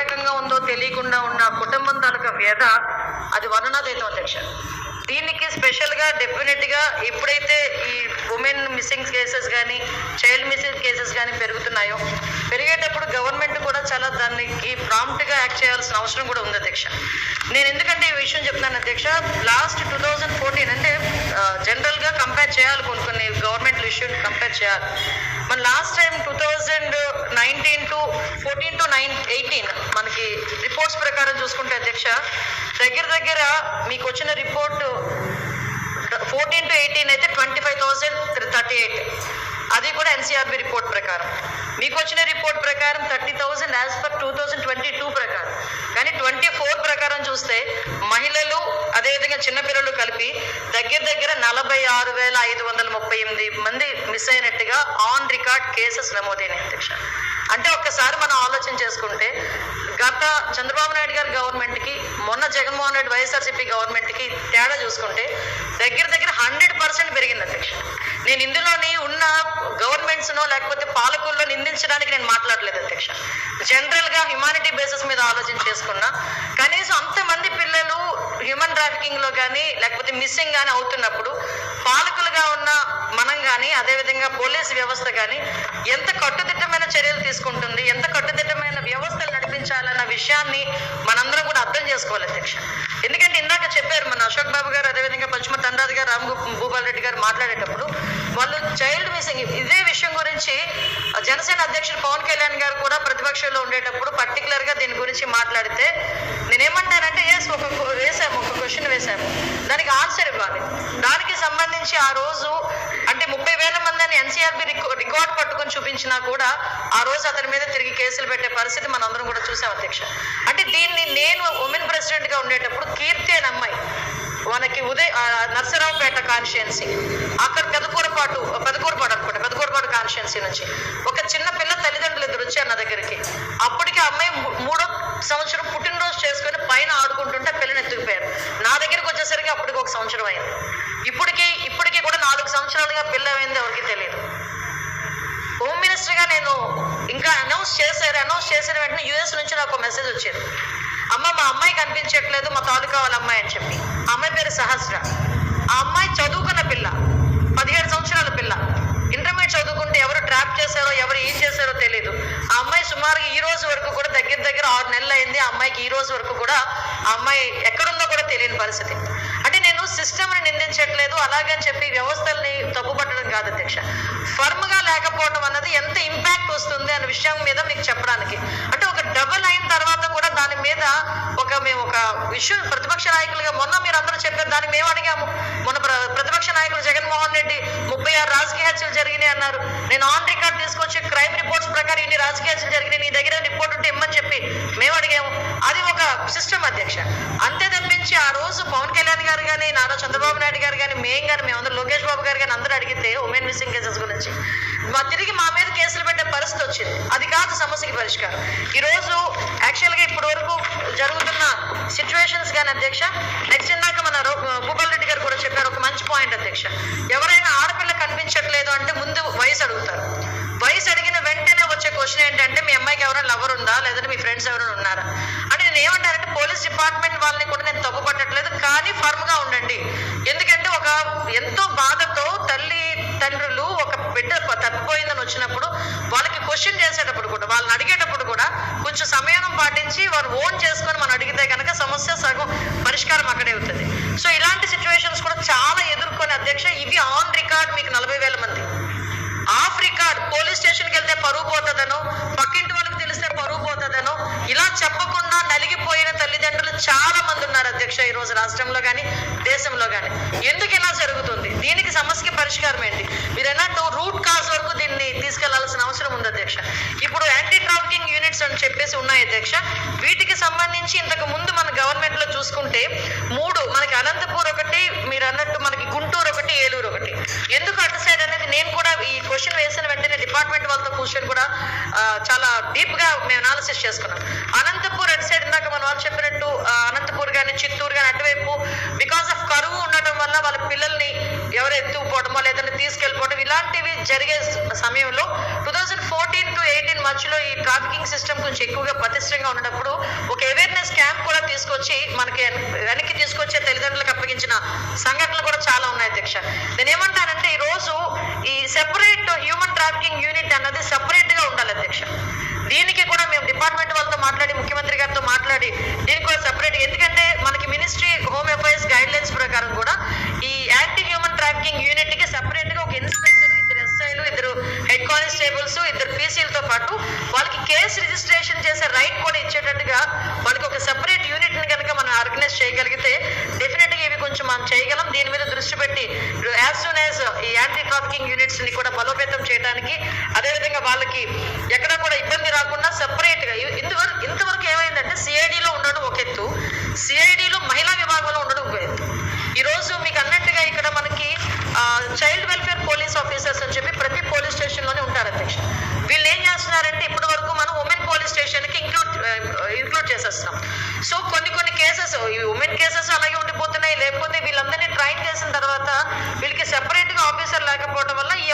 రకంగా ఉందో తెలియకుండా ఉన్న కుటుంబం తాలూకా వ్యధ అది వర్ణనాతీతం అధ్యక్ష. దీనికి స్పెషల్గా డెఫినెట్గా ఎప్పుడైతే ఈ ఉమెన్ మిస్సింగ్ కేసెస్ కానీ చైల్డ్ మిస్సింగ్ కేసెస్ కానీ పెరుగుతున్నాయో పెరిగేటప్పుడు గవర్నమెంట్ కూడా చాలా దానికి ప్రాంప్ట్గా యాక్ట్ చేయాల్సిన అవసరం కూడా ఉంది అధ్యక్ష. నేను ఎందుకంటే ఈ విషయం చెప్తున్నాను అధ్యక్ష లాస్ట్ టూ థౌజండ్ ఫోర్టీన్ అంటే జనరల్గా కంపేర్ చేయాలి కొన్ని కొన్ని గవర్నమెంట్ ఇష్యూని కంపేర్ చేయాలి. మన last time two thousand nineteen to fourteen to nine eighteen మనకి రిపోర్ట్స్ ప్రకారం చూసుకుంటే అధ్యక్ష దగ్గర దగ్గర మీకు వచ్చిన రిపోర్ట్ ఫోర్టీన్ టు ఎయిటీన్ అయితే twenty five thousand thirty eight. అది కూడా ఎన్సీఆర్బి రిపోర్ట్ ప్రకారం. మీకు వచ్చిన రిపోర్ట్ ప్రకారం thirty thousand as per two thousand twenty two ప్రకారం. కానీ ట్వంటీ ఫోర్ ప్రకారం చూస్తే మహిళలు అదేవిధంగా చిన్నపిల్లలు కలిపి దగ్గర దగ్గర నలభై ఆరు వేల ఐదు వందల ముప్పై ఎనిమిది మంది మిస్ అయినట్టుగా ఆన్ రికార్డ్ కేసెస్ నమోదైన అధ్యక్ష. అంటే ఒక్కసారి మనం ఆలోచన చేసుకుంటే గత చంద్రబాబు నాయుడు గారి గవర్నమెంట్కి మొన్న జగన్మోహన్ రెడ్డి వైఎస్ఆర్సీపీ గవర్నమెంట్కి తేడా చూసుకుంటే దగ్గర దగ్గర హండ్రెడ్ పర్సెంట్ పెరిగింది అధ్యక్ష. నేను ఇందులోని ఉన్న గవర్నమెంట్స్నో లేకపోతే పాలకుల్లో నిందించడానికి నేను మాట్లాడలేదు అధ్యక్ష. జనరల్గా హ్యుమానిటీ బేసిస్ మీద ఆలోచన చేసుకున్నా కనీసం అంతమంది పిల్లలు హ్యూమన్ ట్రాఫికింగ్లో కానీ లేకపోతే మిస్సింగ్ కానీ అవుతున్నప్పుడు పాలకులుగా ఉన్న కానీ అదేవిధంగా పోలీస్ వ్యవస్థ కానీ ఎంత కట్టుదిట్టమైన చర్యలు తీసుకుంటుంది ఎంత కట్టుదిట్టమైన వ్యవస్థలు నడిపించాలన్న విషయాన్ని మనందరం కూడా అర్థం చేసుకోవాలి అధ్యక్ష. ఎందుకంటే ఇందాక చెప్పారు మన అశోక్ బాబు గారు అదేవిధంగా పశ్చిమ తండ్రాజు గారు రామ్ గు- భూపాల్ రెడ్డి గారు మాట్లాడేటప్పుడు వాళ్ళు చైల్డ్ మిస్సింగ్ ఇదే విషయం గురించి జనసేన అధ్యక్షుడు పవన్ కళ్యాణ్ గారు కూడా ప్రతిపక్షంలో ఉండేటప్పుడు పర్టికులర్గా దీని గురించి మాట్లాడితే నేనేమంటానంటే ఎస్ ఒక క్వ- వేసాము ఒక క్వశ్చన్ వేశాము. దానికి ఆన్సర్ ఇవ్వాలి దానికి సంబంధించి ఆ రోజు ముప్పై వేల మంది అని ఎన్సీఆర్బి రికార్డ్ పట్టుకొని చూపించినా కూడా ఆ రోజు అతని మీద తిరిగి కేసులు పెట్టే పరిస్థితి మనందరం కూడా చూసాం అధ్యక్ష. అంటే దీన్ని నేను ఉమెన్ ప్రెసిడెంట్గా ఉండేటప్పుడు కీర్తి అనే అమ్మాయి మనకి ఉదయ్ నర్సరావుపేట కాన్స్టిట్యున్సీ అక్కడ పెదకూరపాటు పెదకూరపాటు అనుకుంటా పెదకూరపాటు కాన్స్టిట్యున్సీ నుంచి. ఒక చిన్న పిల్ల తల్లిదండ్రులు ఇద్దరు వచ్చారు నా దగ్గరికి అప్పటికి ఆ అమ్మాయి మూ- మూడో సంవత్సరం పుట్టినరోజు చేసుకొని పైన ఆడుకుంటుంటే పిల్లని ఎత్తుకుపోయారు నా దగ్గరికి వచ్చేసరికి అప్పటికి ఒక సంవత్సరం అయింది ఇప్పటికి ఇప్పటికి కూడా నాలుగు సంవత్సరాలుగా పిల్ల ఎవరికి తెలియదు హోమ్ మినిస్టర్గా నేను ఇంకా అనౌన్స్ చేశారు అనౌన్స్ చేసిన వెంటనే యూఎస్ నుంచి నాకు ఒక మెసేజ్ వచ్చింది. అమ్మ మా అమ్మాయి కనిపించట్లేదు మా తాలూకా వాళ్ళ అమ్మాయి అని చెప్పి. ఆ అమ్మాయి పేరు సహస్ర. ఆ అమ్మాయి చదువుకున్న పిల్ల పదిహేడు సంవత్సరాల పిల్ల. ఇంటర్మీడియట్ చదువుకుంటే ఎవరు ట్రాప్ చేశారో ఎవరు ఏం చేశారో తెలియదు ఆ అమ్మాయి సుమారుగా ఈ రోజు వరకు కూడా దగ్గర దగ్గర ఆరు నెలలు అయింది ఆ అమ్మాయికి ఈ రోజు వరకు కూడా ఆ అమ్మాయి ఎక్కడుందో కూడా తెలియని పరిస్థితి. సిస్టమ్ని నిందించట్లేదు. అలాగని చెప్పి వ్యవస్థల్ని తప్పుపట్టడం కాదు అధ్యక్ష. ఫర్మ్గా లేకపోవడం అన్నది ఎంత ఇంపాక్ట్ వస్తుంది అనే విషయం మీద మీకు చెప్పడానికి. అంటే ఒక డబుల్ అయిన తర్వాత కూడా దాని మీద ఒక మేము ఒక విషయం ప్రతిపక్ష నాయకులుగా మొన్న మీరు అందరూ చెప్పారు దాన్ని మేము అడిగాము. మొన్న ప్ర- ప్రతిపక్ష నాయకులు జగన్మోహన్ రెడ్డి ముప్పై ఆరు రాజకీయ హత్యలు జరిగినాయి అన్నారు. నేను ఆన్ రికార్డ్ తీసుకొచ్చి క్రైమ్ రిపోర్ట్స్ ప్రకారం ఇన్ని రాజకీయ హత్యలు జరిగినాయి నీ దగ్గర రిపోర్ట్ ఉంటే ఇమ్మని చెప్పి మేము అడిగాము. అది ఒక సిస్టమ్ అధ్యక్ష. నుంచి ఆ రోజు పవన్ కళ్యాణ్ గారు కానీ నారా చంద్రబాబు నాయుడు గారు కానీ మేము కానీ మేమందరూ లోకేష్ బాబు గారు కానీ అందరూ అడిగితే ఉమెన్ మిస్సింగ్ కేసెస్ గురించి. మా తిరిగి మా మీద కేసులు పెట్టే పరిస్థితి వచ్చింది. అది కాదు సమస్యకి పరిష్కారం. ఈ రోజు యాక్చువల్గా ఇప్పటి వరకు జరుగుతున్న సిచ్యువేషన్స్ కానీ అధ్యక్ష నెక్స్ట్ ఫర్మ్గా ఉండండి. ఎందుకంటే ఒక ఎంతో బాధతో తల్లి తండ్రులు ఒక బిడ్డ తప్పిపోయిందని వచ్చినప్పుడు వాళ్ళకి క్వశ్చన్ చేసేటప్పుడు కూడా వాళ్ళని అడిగేటప్పుడు కూడా కొంచెం సమయం పాటించి వారు ఓన్ చేసుకొని మనం అడిగితే కనుక సమస్య సగం పరిష్కారం అక్కడే అవుతుంది. సో ఇలాంటి సిచ్యువేషన్స్ కూడా చాలా ఎదుర్కొని అధ్యక్ష ఇవి ఆన్ రికార్డ్ మీకు నలభై వేల మంది. ఆఫ్ రికార్డ్ పోలీస్ స్టేషన్కి వెళ్తే పరువు పోతుందనో పక్కింటి వాళ్ళకి తెలిస్తే పరువు పోతుందనో ఇలా చెప్పకుండా నలిగిపోయిన తల్లిదండ్రులు చాలా మంది ఉన్నారు. అధ్యక్ష ఈ రోజు రాష్ట్రంలో కానీ దేశంలో కానీ ఎందుకు ఇలా జరుగుతుంది? దీనికి సమస్యకి పరిష్కారం ఏంటి? మీరు అన్నట్టు రూట్ కాజ్ వరకు దీన్ని తీసుకెళ్ళాల్సిన అవసరం ఉంది అధ్యక్ష. ఇప్పుడు యాంటీ ట్రాఫికింగ్ యూనిట్స్ అని చెప్పేసి ఉన్నాయి అధ్యక్ష. వీటికి సంబంధించి ఇంతకు ముందు మన గవర్నమెంట్లో చూసుకుంటే మూడు మనకి అనంతపూర్ ఒకటి మీరు అన్నట్టు మనకి గుంటూరు ఒకటి ఏలూరు ఒకటి. ఎందుకు అటు సైడ్ అనేది నేను కూడా ఈ క్వశ్చన్ వేసిన వెంటనే డిపార్ట్మెంట్ వాళ్ళతో కూర్చొని కూడా చాలా డీప్గా మేము అనాలిసిస్ చేసుకున్నాం. అనంతపూర్ అటు సైడ్ ఇందాక మన వాళ్ళు చెప్పినట్టు ఆ, అనంతపూర్ కానీ చిత్తూరు కానీ అటువైపు బికాస్ ఆఫ్ కరువు ఉండటం వల్ల వాళ్ళ పిల్లల్ని ఎవరు ఎత్తుకుపోవడమో లేదంటే తీసుకెళ్ళిపోవడం ఇలాంటివి జరిగే సమయంలో two thousand fourteen to eighteen మధ్యలో ఈ ట్రాఫికింగ్ సిస్టమ్ కొంచెం ఎక్కువగా పటిష్టంగా ఉన్నప్పుడు ఒక అవేర్నెస్ క్యాంప్ కూడా తీసుకొచ్చి మనకి వెనక్కి తీసుకొచ్చే తల్లిదండ్రులకు అప్పగించిన సంఘటనలు కూడా చాలా ఉన్నాయి అధ్యక్ష నేను ఏమంటానంటే ఈ రోజు ఈ సెపరేట్ హ్యూమన్ ట్రాఫికింగ్ యూనిట్ అన్నది సెపరేట్గా ఉండాలి అధ్యక్ష దీనికి కూడా మేము డిపార్ట్మెంట్ వాళ్ళతో మాట్లాడి ముఖ్యమంత్రి గారితో మాట్లాడి దీనికి కూడా సెపరేట్ ఎందుకంటే మనకి ministry home affairs guidelines ప్రకారం కూడా ఈ కానిస్టేబుల్స్ ఇద్దరు పీసీలతో పాటు వాళ్ళకి కేసు రిజిస్ట్రేషన్ చేసే రైట్ కూడా ఇచ్చేటట్టుగా వాళ్ళకి ఒక సెపరేట్ యూనిట్ని కనుక మనం ఆర్గనైజ్ చేయగలిగితే డెఫినెట్గా ఇవి కొంచెం మనం చేయగలం. దీని మీద దృష్టి పెట్టి యాజ్ సూన్ యాజ్ ఈ యాంటీ ట్రాఫికింగ్ యూనిట్స్ని కూడా బలోపేతం చేయడానికి అదేవిధంగా వాళ్ళకి ఎక్కడ కూడా ఇబ్బంది రాకుండా సెపరేట్గా ఇ- ఇంతవరకు ఇంతవరకు ఏమైందంటే సిఐడిలో ఉండడం ఒక ఎత్తు సిఐడిలో మహిళా విభాగంలో ఉండడం ఒక ఎత్తు ఈ రోజు మీకు అన్నట్టుగా ఇక్కడ మనకి చైల్డ్ వెల్ఫేర్ పోలీస్ ఆఫీసర్స్ అని చెప్పి ప్రతి పోలీస్ స్టేషన్లోనే ఉంటారు అధ్యక్ష వీళ్ళు ఏం చేస్తున్నారంటే ఇప్పటి వరకు మనం ఉమెన్ పోలీస్ స్టేషన్కి ఇంక్లూడ్ ఇంక్లూడ్ సో కొన్ని కొన్ని కేసెస్ ఈ ఉమెన్ కేసెస్ అలాగే ఉండిపోతున్నాయి. లేకపోతే వీళ్ళందరినీ ట్రైన్ చేసిన తర్వాత వీళ్ళకి సెపరేట్గా ఆఫీసర్ లేకపోవడం వల్ల ఈ